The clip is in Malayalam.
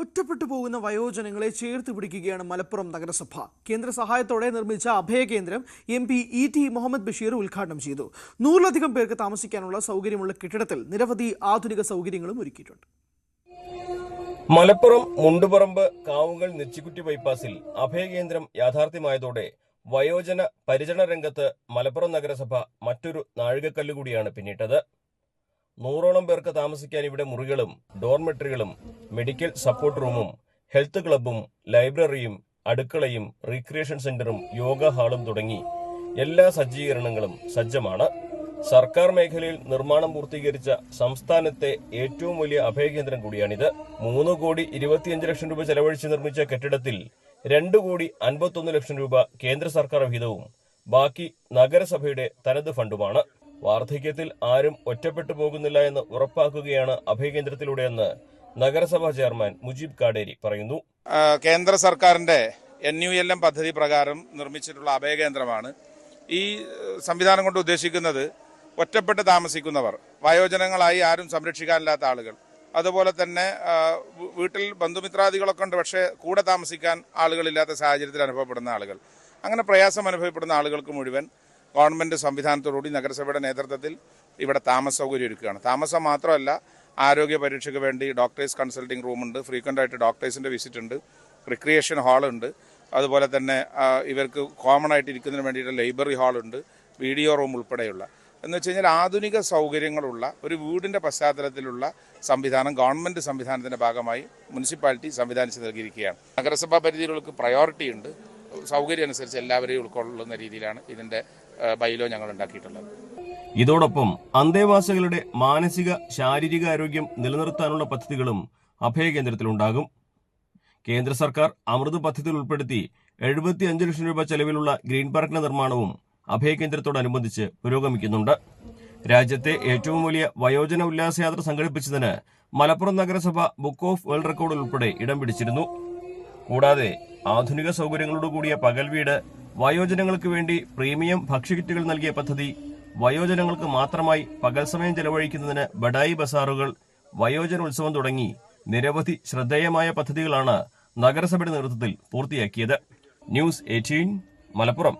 ഒറ്റപ്പെട്ടു പോകുന്ന വയോജനങ്ങളെ ചേർത്ത് പിടിക്കുകയാണ് മലപ്പുറം നഗരസഭ. കേന്ദ്ര സഹായത്തോടെ നിർമ്മിച്ച അഭയകേന്ദ്രം M P E T Muhammad Basheer ഉദ്ഘാടനം ചെയ്തു. നൂറിലധികം പേർക്ക് താമസിക്കാനുള്ള സൗകര്യമുള്ള കെട്ടിടത്തിൽ നിരവധി ആധുനിക സൗകര്യങ്ങളും ഒരുക്കിയിട്ടുണ്ട്. മലപ്പുറം മുണ്ടുപറമ്പ് കാവുകൾ നെച്ചിക്കുറ്റി ബൈപ്പാസിൽ അഭയകേന്ദ്രം യാഥാർത്ഥ്യമായതോടെ വയോജന പരിചരണ രംഗത്ത് മലപ്പുറം നഗരസഭ മറ്റൊരു നാഴികക്കല്ലുകൂടിയാണ് പിന്നിട്ടത്. നൂറോളം പേർക്ക് താമസിക്കാൻ ഇവിടെ മുറികളും ഡോർമെട്രികളും മെഡിക്കൽ സപ്പോർട്ട് റൂമും ഹെൽത്ത് ക്ലബും ലൈബ്രറിയും അടുക്കളയും റീക്രിയേഷൻ സെന്ററും യോഗ ഹാളും തുടങ്ങി എല്ലാ സജ്ജീകരണങ്ങളും സജ്ജമാണ്. സർക്കാർ മേഖലയിൽ നിർമ്മാണം പൂർത്തീകരിച്ച സംസ്ഥാനത്തെ ഏറ്റവും വലിയ അഭയകേന്ദ്രം കൂടിയാണിത്. മൂന്ന് കോടി ഇരുപത്തിയഞ്ച് ലക്ഷം രൂപ ചെലവഴിച്ച് നിർമ്മിച്ച കെട്ടിടത്തിൽ രണ്ട് കോടി അൻപത്തൊന്ന് ലക്ഷം രൂപ കേന്ദ്ര സർക്കാർ വിഹിതവും ബാക്കി നഗരസഭയുടെ തനത് ഫണ്ടുമാണ്. വാർദ്ധക്യത്തിൽ ആരും ഒറ്റപ്പെട്ടു പോകുന്നില്ല എന്ന് ഉറപ്പാക്കുകയാണ് അഭയകേന്ദ്രത്തിലൂടെയെന്ന് നഗരസഭാ ചെയർമാൻ മുജീബ് കാടേരി പറയുന്നു. കേന്ദ്ര സർക്കാരിന്റെ എൻ യു എൽ എം പദ്ധതി പ്രകാരം നിർമ്മിച്ചിട്ടുള്ള അഭയകേന്ദ്രമാണ്. ഈ സംവിധാനം കൊണ്ട് ഉദ്ദേശിക്കുന്നത് ഒറ്റപ്പെട്ട് താമസിക്കുന്നവർ വയോജനങ്ങളായി ആരും സംരക്ഷിക്കാനില്ലാത്ത ആളുകൾ. അതുപോലെ തന്നെ വീട്ടിൽ ബന്ധുമിത്രാദികളൊക്കെ ഉണ്ട് പക്ഷേ കൂടെ താമസിക്കാൻ ആളുകളില്ലാത്ത സാഹചര്യത്തിൽ അനുഭവപ്പെടുന്ന ആളുകൾ. അങ്ങനെ പ്രയാസം അനുഭവപ്പെടുന്ന ആളുകൾക്ക് മുഴുവൻ ഗവൺമെന്റ് സംവിധാനത്തോടുകൂടി നഗരസഭയുടെ നേതൃത്വത്തിൽ ഇവിടെ താമസ സൗകര്യം ഒരുക്കുകയാണ്. താമസം മാത്രമല്ല ആരോഗ്യ പരീക്ഷയ്ക്ക് വേണ്ടി ഡോക്ടേഴ്സ് കൺസൾട്ടിംഗ് റൂമുണ്ട് ഫ്രീക്വന്റ് ആയിട്ട് ഡോക്ടേഴ്സിന്റെ വിസിറ്റ് ഉണ്ട് റിക്രിയേഷൻ ഹാളുണ്ട് അതുപോലെ തന്നെ ഇവർക്ക് കോമൺ ആയിട്ട് ഇരിക്കുന്നതിന് വേണ്ടിയിട്ട് ലൈബ്രറി ഹാളുണ്ട് വീഡിയോ റൂം ഉൾപ്പെടെയുള്ള. എന്ന് വെച്ച് കഴിഞ്ഞാൽ ആധുനിക സൗകര്യങ്ങളുള്ള ഒരു വീടിന്റെ പശ്ചാത്തലത്തിലുള്ള സംവിധാനം ഗവൺമെന്റ് സംവിധാനത്തിന്റെ ഭാഗമായി മുനിസിപ്പാലിറ്റി സംവിധാനിച്ച് നൽകിയിരിക്കുകയാണ്. നഗരസഭാ പരിധികൾക്ക് പ്രയോറിറ്റി ഉണ്ട്. സൗകര്യം അനുസരിച്ച് എല്ലാവരെയും ഉൾക്കൊള്ളുന്ന രീതിയിലാണ് ഇതിന്റെ ബൈലോ ഞങ്ങൾ ഉണ്ടാക്കിയിട്ടുള്ളത്. ഇതോടൊപ്പം അന്തേവാസികളുടെ മാനസിക ശാരീരിക ആരോഗ്യം നിലനിർത്താനുള്ള പദ്ധതികളും അഭയകേന്ദ്രത്തിലുണ്ടാകും കേന്ദ്ര സർക്കാർ അമൃത് പദ്ധതിയിൽ ഉൾപ്പെടുത്തി എഴുപത്തി അഞ്ച് ലക്ഷം രൂപ ചെലവിലുള്ള ഗ്രീൻ പാർക്കിന്റെ നിർമ്മാണവും അഭയകേന്ദ്രത്തോടനുബന്ധിച്ച് പുരോഗമിക്കുന്നുണ്ട്. രാജ്യത്തെ ഏറ്റവും വലിയ വയോജന ഉല്ലാസയാത്ര സംഘടിപ്പിച്ചതിന് മലപ്പുറം നഗരസഭ ബുക്ക് ഓഫ് വേൾഡ് റെക്കോർഡിൽ ഉൾപ്പെടെ ഇടം പിടിച്ചിരുന്നു. കൂടാതെ ആധുനിക സൗകര്യങ്ങളോട് കൂടിയ പകൽ വീട് വയോജനങ്ങൾക്ക് വേണ്ടി പ്രീമിയം ഭക്ഷ്യകിറ്റുകൾ നൽകിയ പദ്ധതി വയോജനങ്ങൾക്ക് മാത്രമായി പകൽ സമയം ചെലവഴിക്കുന്നതിന് ബഡായി ബസാറുകൾ വയോജന ഉത്സവം തുടങ്ങി നിരവധി ശ്രദ്ധേയമായ പദ്ധതികളാണ് നഗരസഭയുടെ നേതൃത്വത്തിൽ പൂർത്തിയാക്കിയത്. News eighteen Malappuram.